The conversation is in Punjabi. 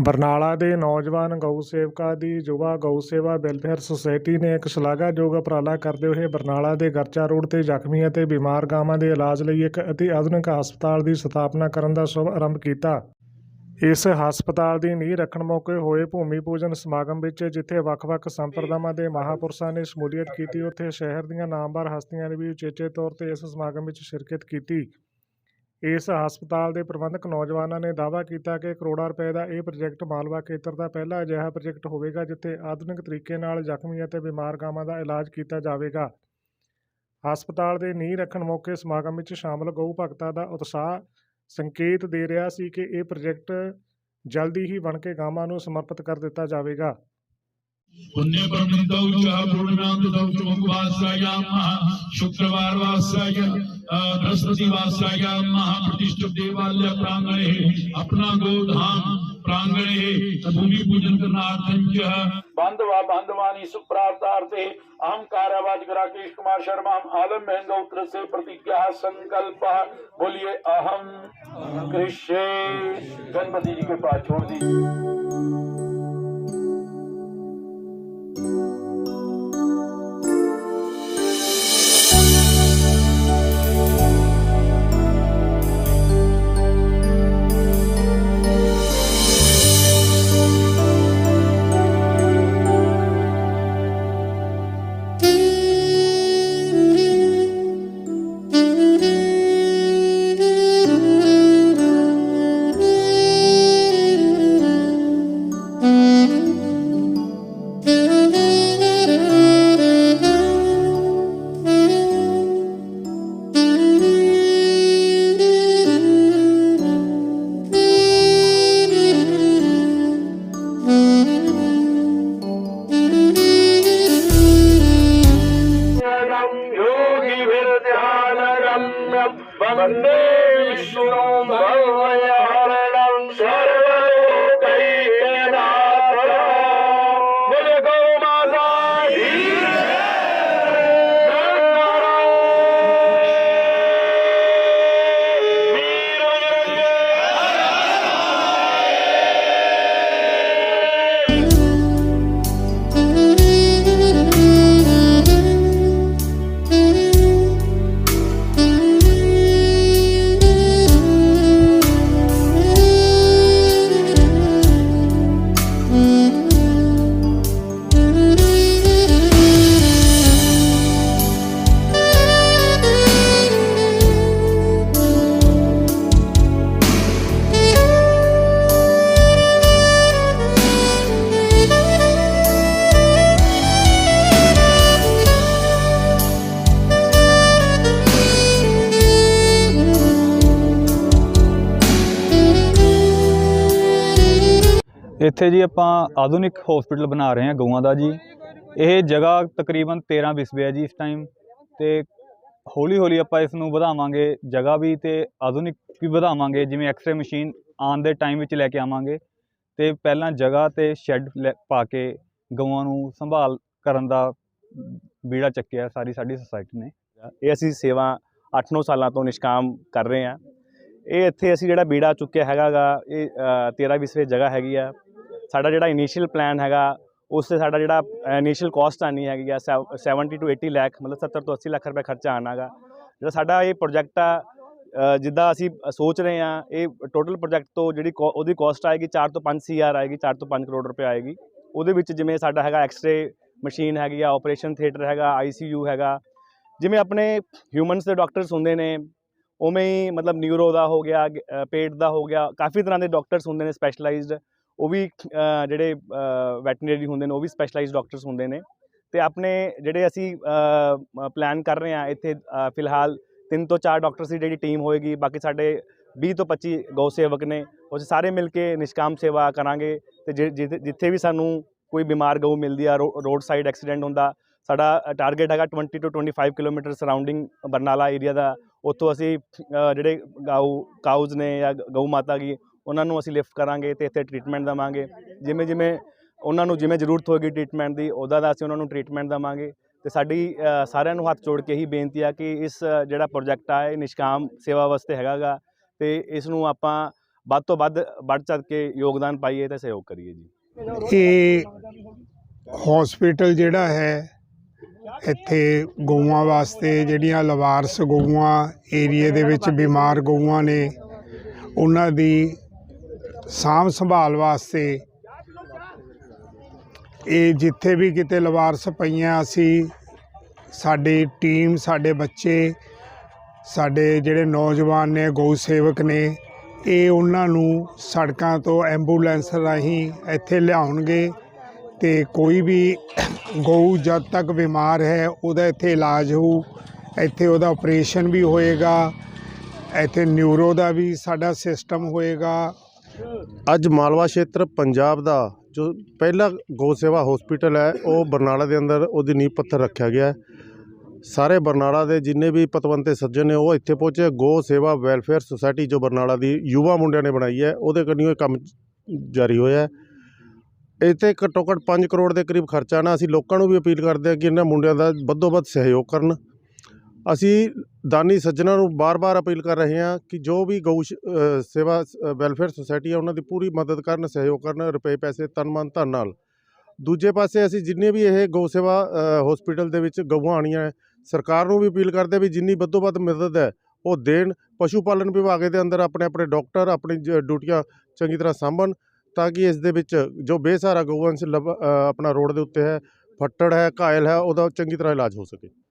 ਬਰਨਾਲਾ ਦੇ ਨੌਜਵਾਨ ਗਊ ਸੇਵਕਾਂ ਦੀ ਯੁਵਾ ਗਊ ਸੇਵਾ ਵੈਲਫੇਅਰ ਸੁਸਾਇਟੀ ਨੇ ਇੱਕ ਸ਼ਲਾਘਾਯੋਗ ਉਪਰਾਲਾ ਕਰਦੇ ਹੋਏ ਬਰਨਾਲਾ ਦੇ ਗਰਚਾ ਰੋਡ ਤੇ ਜ਼ਖਮੀ ਅਤੇ ਬਿਮਾਰ ਗਾਵਾਂ ਦੇ ਇਲਾਜ ਲਈ ਇੱਕ ਅਤੀ ਆਧੁਨਿਕ ਹਸਪਤਾਲ ਦੀ ਸਥਾਪਨਾ ਕਰਨ ਦਾ ਸ਼ੁਭ ਆਰੰਭ ਕੀਤਾ। ਇਸ ਹਸਪਤਾਲ ਦੀ ਨੀਂਹ ਰੱਖਣ ਮੌਕੇ ਹੋਏ ਭੂਮੀ ਪੂਜਨ ਸਮਾਗਮ ਵਿੱਚ ਜਿੱਥੇ ਵੱਖ-ਵੱਖ ਸੰਪਰਦਾਵਾਂ ਦੇ ਮਹਾਪੁਰਸ਼ਾਂ ਨੇ ਸ਼ਮੂਲੀਅਤ ਕੀਤੀ, ਉੱਥੇ ਸ਼ਹਿਰ ਦੀਆਂ ਨਾਮਵਰ ਹਸਤੀਆਂ ਨੇ ਵੀ ਉਚੇਚੇ ਤੌਰ ਤੇ ਇਸ ਸਮਾਗਮ ਵਿੱਚ ਸ਼ਿਰਕਤ ਕੀਤੀ। ਇਸ ਹਸਪਤਾਲ ਦੇ ਪ੍ਰਬੰਧਕ ਨੌਜਵਾਨਾਂ ਨੇ ਦਾਅਵਾ ਕੀਤਾ ਕਿ ਕਰੋੜਾਂ ਰੁਪਏ ਦਾ ਇਹ ਪ੍ਰੋਜੈਕਟ ਮਾਲਵਾ ਖੇਤਰ ਦਾ ਪਹਿਲਾ ਅਜਿਹਾ ਪ੍ਰੋਜੈਕਟ ਹੋਵੇਗਾ, ਜਿੱਥੇ ਆਧੁਨਿਕ ਤਰੀਕੇ ਨਾਲ ਜ਼ਖਮੀ ਅਤੇ ਬਿਮਾਰ ਗਾਵਾਂ ਦਾ ਇਲਾਜ ਕੀਤਾ ਜਾਵੇਗਾ। ਹਸਪਤਾਲ ਦੇ ਨੀਂਹ ਰੱਖਣ ਮੌਕੇ ਸਮਾਗਮ ਵਿੱਚ ਸ਼ਾਮਲ ਗਊ ਭਗਤਾਂ ਦਾ ਉਤਸ਼ਾਹ ਸੰਕੇਤ ਦੇ ਰਿਹਾ ਸੀ ਕਿ ਇਹ ਪ੍ਰੋਜੈਕਟ ਜਲਦੀ ਹੀ ਬਣ ਕੇ ਗਾਵਾਂ ਨੂੰ ਸਮਰਪਿਤ ਕਰ ਦਿੱਤਾ ਜਾਵੇਗਾ। पुण्य प्रमितौ च पूर्णान्तौ च मंगवासायामः शुक्रवार वासाय बृहस्पति वासाय महाप्रतिष्ठित देवालय प्रांगणे अपना गोधाम प्रांगणे भूमि पूजन करनार्थं च बांधवा बांधवानी सुप्रार्थार्थे अहम कार्यावाचक राकेश कुमार शर्मा हम आलम महंगौत्र से प्रतिज्ञा संकल्प बोलिए अहम कृष्य गणपति जी के पास छोड़ दी వందే విష్ణు భగవయా ਇੱਥੇ ਜੀ ਆਪਾਂ ਆਧੁਨਿਕ ਹਸਪੀਟਲ ਬਣਾ ਰਹੇ ਹਾਂ ਗਊਆਂ ਦਾ ਜੀ। ਇਹ ਜਗ੍ਹਾ ਤਕਰੀਬਨ 13 ਵਿਸਵੇ ਹੈ ਜੀ ਇਸ ਟਾਈਮ ਤੇ ਹੌਲੀ ਹੌਲੀ ਆਪਾਂ ਇਸ ਨੂੰ ਵਧਾਵਾਂਗੇ ਜਗ੍ਹਾ ਵੀ ਤੇ ਆਧੁਨਿਕ ਵੀ ਵਧਾਵਾਂਗੇ ਜਿਵੇਂ ਐਕਸ-ਰੇ ਮਸ਼ੀਨ ਆਉਣ ਦੇ ਟਾਈਮ ਵਿੱਚ ਲੈ ਕੇ ਆਵਾਂਗੇ ਤੇ ਪਹਿਲਾਂ ਜਗ੍ਹਾ ਤੇ ਸ਼ੈੱਡ ਪਾ ਕੇ ਗਊਆਂ ਨੂੰ ਸੰਭਾਲ ਕਰਨ ਦਾ ਬੀੜਾ ਚੱਕਿਆ ਸਾਰੀ ਸਾਡੀ ਸੁਸਾਇਟੀ ਨੇ। ਇਹ ਅਸੀਂ ਸੇਵਾ 8-9 ਸਾਲਾਂ ਤੋਂ ਨਿਸ਼ਕਾਮ ਕਰ ਰਹੇ ਹਾਂ। ਇਹ ਇੱਥੇ ਅਸੀਂ ਜਿਹੜਾ ਬੀੜਾ ਚੁੱਕਿਆ ਹੈਗਾ ਗਾ ਇਹ ਅ, 13 ਵਿਸਵੇ ਜਗ੍ਹਾ ਹੈਗੀ ਆ। ਸਾਡਾ ਜਿਹੜਾ ਇਨੀਸ਼ੀਅਲ ਪਲਾਨ ਹੈਗਾ ਉਸ ਤੇ ਸਾਡਾ ਜਿਹੜਾ ਇਨੀਸ਼ੀਅਲ ਕਾਸਟ ਆਣੀ ਹੈਗੀ ਆ, ਸੈ- 70 ਟੂ 80 ਲੱਖ ਮਤਲਬ 70 ਤੋਂ 80 ਲੱਖ ਰੁਪਏ ਖਰਚਾ ਆਣਾਗਾ ਜਿਹੜਾ ਸਾਡਾ ਇਹ ਪ੍ਰੋਜੈਕਟ ਆ ਜਿੱਦਾਂ ਅਸੀਂ ਸੋਚ ਰਹੇ ਹਾਂ, ਇਹ ਟੋਟਲ ਪ੍ਰੋਜੈਕਟ ਤੋਂ ਜਿਹੜੀ ਕੋ- ਉਹਦੀ ਕਾਸਟ ਆਏਗੀ 4 ਤੋਂ 5 ਸੀਆਰ ਆਏਗੀ 4 ਤੋਂ 5 ਕਰੋੜ ਰੁਪਏ ਆਏਗੀ। ਉਹਦੇ ਵਿੱਚ ਜਿਵੇਂ ਸਾਡਾ ਹੈਗਾ ਐਕਸ-ਰੇ ਮਸ਼ੀਨ ਹੈਗੀ ਆ ਆਪਰੇਸ਼ਨ ਥੀਏਟਰ ਹੈਗਾ ਆਈਸੀਯੂ ਹੈਗਾ। ਜਿਵੇਂ ਆਪਣੇ ਹਿਊਮਨਸ ਦੇ ਡਾਕਟਰਸ ਹੁੰਦੇ ਨੇ, ਉਵੇਂ ਹੀ ਮਤਲਬ ਨਿਊਰੋ ਦਾ ਹੋ ਗਿਆ ਪੇਟ ਦਾ ਹੋ ਗਿਆ, ਕਾਫੀ ਤਰ੍ਹਾਂ ਦੇ ਡਾਕਟਰਸ ਹੁੰਦੇ ਨੇ ਸਪੈਸ਼ਲਾਈਜ਼ਡ ਉਹ ਵੀ ਜਿਹੜੇ ਵੈਟਰਨਰੀ ਹੁੰਦੇ ਨੇ, ਉਹ ਵੀ ਸਪੈਸ਼ਲਾਈਜ਼ਡ ਡਾਕਟਰਸ ਹੁੰਦੇ ਨੇ। ਤੇ ਆਪਣੇ ਜਿਹੜੇ ਅਸੀਂ ਪਲਾਨ ਕਰ ਰਹੇ ਹਾਂ ਇੱਥੇ ਫਿਲਹਾਲ ਤਿੰਨ ਤੋਂ ਚਾਰ ਡਾਕਟਰਸ ਦੀ ਜਿਹੜੀ ਟੀਮ ਹੋਏਗੀ, ਬਾਕੀ ਸਾਡੇ 20 ਤੋਂ 25 ਗਊ ਸੇਵਕ ਨੇ, ਉਹ 'ਚ ਸਾਰੇ ਮਿਲ ਕੇ ਨਿਸ਼ਕਾਮ ਸੇਵਾ ਕਰਾਂਗੇ। ਤੇ ਜਿ- ਜਿ- ਜਿੱਥੇ ਵੀ ਸਾਨੂੰ ਕੋਈ ਬਿਮਾਰ ਗਊ ਮਿਲਦੀ ਆ ਰੋਡ ਸਾਈਡ ਐਕਸੀਡੈਂਟ ਹੁੰਦਾ, ਸਾਡਾ ਟਾਰਗੇਟ ਹੈਗਾ 20 ਤੋਂ 25 ਕਿਲੋਮੀਟਰ ਸਰਾਊਂਡਿੰਗ ਬਰਨਾਲਾ ਏਰੀਆ ਦਾ। ਉੱਥੋਂ ਅਸੀਂ ਜਿਹੜੇ ਗਾਊ ਕਾਊਜ਼ ਨੇ ਜਾਂ ਗਊ ਮਾਤਾ ਕੀ ਉਹਨਾਂ ਨੂੰ ਅਸੀਂ ਲਿਫਟ ਕਰਾਂਗੇ ਤੇ ਇੱਥੇ ਟ੍ਰੀਟਮੈਂਟ ਦੇਵਾਂਗੇ। ਜਿਵੇਂ ਜਿਵੇਂ ਉਹਨਾਂ ਨੂੰ ਜਿਵੇਂ ਜ਼ਰੂਰਤ ਹੋਏਗੀ ਟ੍ਰੀਟਮੈਂਟ ਦੀ, ਉਹਦਾ ਦਾ ਅਸੀਂ ਉਹਨਾਂ ਨੂੰ ਟ੍ਰੀਟਮੈਂਟ ਦੇਵਾਂਗੇ। ਤੇ ਸਾਡੀ ਸਾਰਿਆਂ ਨੂੰ ਹੱਥ ਜੋੜ ਕੇ ਹੀ ਬੇਨਤੀ ਆ ਕਿ ਇਸ ਜਿਹੜਾ ਪ੍ਰੋਜੈਕਟ ਆ, ਇਹ ਨਿਸ਼ਕਾਮ ਸੇਵਾ ਵਾਸਤੇ ਹੈਗਾ ਗਾ ਤੇ ਇਸ ਨੂੰ ਆਪਾਂ ਵੱਧ ਤੋਂ ਵੱਧ ਵੱਧ ਚੜ ਕੇ ਯੋਗਦਾਨ ਪਾਈਏ ਤੇ ਸਹਿਯੋਗ ਕਰੀਏ ਜੀ। ਇਹ ਹਸਪੀਟਲ ਜਿਹੜਾ ਹੈ, ਇੱਥੇ ਗਊਆਂ ਵਾਸਤੇ ਜਿਹੜੀਆਂ ਲਵਾਰਸ ਗਊਆਂ ਏਰੀਏ ਦੇ ਵਿੱਚ ਬਿਮਾਰ ਗਊਆਂ ਨੇ, ਉਹਨਾਂ ਦੀ ਸਾਂਭ ਸੰਭਾਲ ਵਾਸਤੇ ਇਹ ਜਿੱਥੇ ਵੀ ਕਿਤੇ ਲਵਾਰਸ ਪਈਆਂ ਅਸੀਂ, ਸਾਡੀ ਟੀਮ, ਸਾਡੇ ਬੱਚੇ, ਸਾਡੇ ਜਿਹੜੇ ਨੌਜਵਾਨ ਨੇ ਗਊ ਸੇਵਕ ਨੇ, ਇਹ ਉਹਨਾਂ ਨੂੰ ਸੜਕਾਂ ਤੋਂ ਐਂਬੂਲੈਂਸ ਰਾਹੀਂ ਇੱਥੇ ਲਿਆਉਣਗੇ ਤੇ ਕੋਈ ਵੀ ਗਊ ਜਦ ਤੱਕ ਬਿਮਾਰ ਹੈ, ਉਹਦਾ ਇੱਥੇ ਇਲਾਜ ਹੋਊ, ਇੱਥੇ ਉਹਦਾ ਆਪਰੇਸ਼ਨ ਵੀ ਹੋਏਗਾ, ਇੱਥੇ ਨਿਊਰੋ ਦਾ ਵੀ ਸਾਡਾ ਸਿਸਟਮ ਹੋਏਗਾ ਅੱਜ ਮਾਲਵਾ ਖੇਤਰ ਪੰਜਾਬ ਦਾ ਜੋ ਪਹਿਲਾ ਗੋ ਸੇਵਾ ਹਸਪੀਟਲ ਹੈ, ਉਹ ਬਰਨਾਲਾ ਦੇ ਅੰਦਰ ਉਹਦੀ ਨੀਂਹ ਪੱਥਰ ਰੱਖਿਆ ਗਿਆ ਸਾਰੇ ਬਰਨਾਲਾ ਦੇ ਜਿੰਨੇ ਵੀ ਪਤਵੰਤੇ ਸੱਜਣ ਨੇ, ਉਹ ਇੱਥੇ ਪਹੁੰਚੇ। ਗੋ ਸੇਵਾ ਵੈਲਫੇਅਰ ਸੁਸਾਇਟੀ ਜੋ ਬਰਨਾਲਾ ਦੀ ਯੁਵਾ ਮੁੰਡਿਆਂ ਨੇ ਬਣਾਈ ਹੈ, ਉਹਦੇ ਕੰਨੀ ਇਹ ਕੰਮ ਜਾਰੀ ਹੋਇਆ ਹੈ। ਇੱਥੇ ਘੱਟੋ ਘੱਟ 5 ਕਰੋੜ ਦੇ ਕਰੀਬ ਖਰਚਾ ਨਾ, ਅਸੀਂ ਲੋਕਾਂ ਨੂੰ ਵੀ ਅਪੀਲ ਕਰਦੇ ਹਾਂ ਕਿ ਇਹਨਾਂ ਮੁੰਡਿਆਂ ਦਾ ਵੱਧੋ ਵੱਧ ਸਹਿਯੋਗ ਕਰਨ। ਅਸੀਂ ਦਾਨੀ ਸੱਜਣਾ ਨੂੰ ਬਾਰ-ਬਾਰ ਅਪੀਲ ਕਰ ਰਹੇ ਹਾਂ ਕਿ ਜੋ ਵੀ ਗਊ ਸੇਵਾ ਸ- ਵੈਲਫੇਅਰ ਸੁਸਾਇਟੀ ਹੈ ਉਹਨਾਂ ਦੀ ਪੂਰੀ ਮਦਦ ਕਰਨ, ਸਹਿਯੋਗ ਕਰਨ, ਰੁਪਏ, ਪੈਸੇ, ਤਨ ਮਨ, ਧਨ ਨਾਲ। ਦੂਜੇ ਪਾਸੇ ਅਸੀਂ ਜਿੰਨੇ ਵੀ ਇਹ ਗਊ ਸੇਵਾ ਹਸਪੀਟਲ ਦੇ ਵਿੱਚ ਗਊਆਂ ਆਣੀਆਂ ਸਰਕਾਰ ਨੂੰ ਵੀ ਅਪੀਲ ਕਰਦੇ ਵੀ ਜਿੰਨੀ ਵੱਧੋ ਵੱਧ ਮਦਦ ਹੈ, ਉਹ ਦੇਣ। ਪਸ਼ੂ ਪਾਲਣ ਵਿਭਾਗ ਦੇ ਅੰਦਰ ਆਪਣੇ ਆਪਣੇ ਡਾਕਟਰ, ਆਪਣੀ ਜ- ਡਿਊਟੀਆਂ ਚੰਗੀ ਤਰ੍ਹਾਂ ਸਾਂਭਣ ਤਾਂ ਕਿ ਇਸ ਦੇ ਵਿੱਚ ਜੋ ਬੇਸਹਾਰਾ ਗਊਆਂ ਲੱਭ- ਆਪਣਾ ਰੋਡ ਦੇ ਉੱਤੇ ਹੈ, ਫੱਟੜ ਹੈ, ਘਾਇਲ ਹੈ, ਉਹਦਾ ਚੰਗੀ ਤਰ੍ਹਾਂ ਇਲਾਜ ਹੋ ਸਕੇ।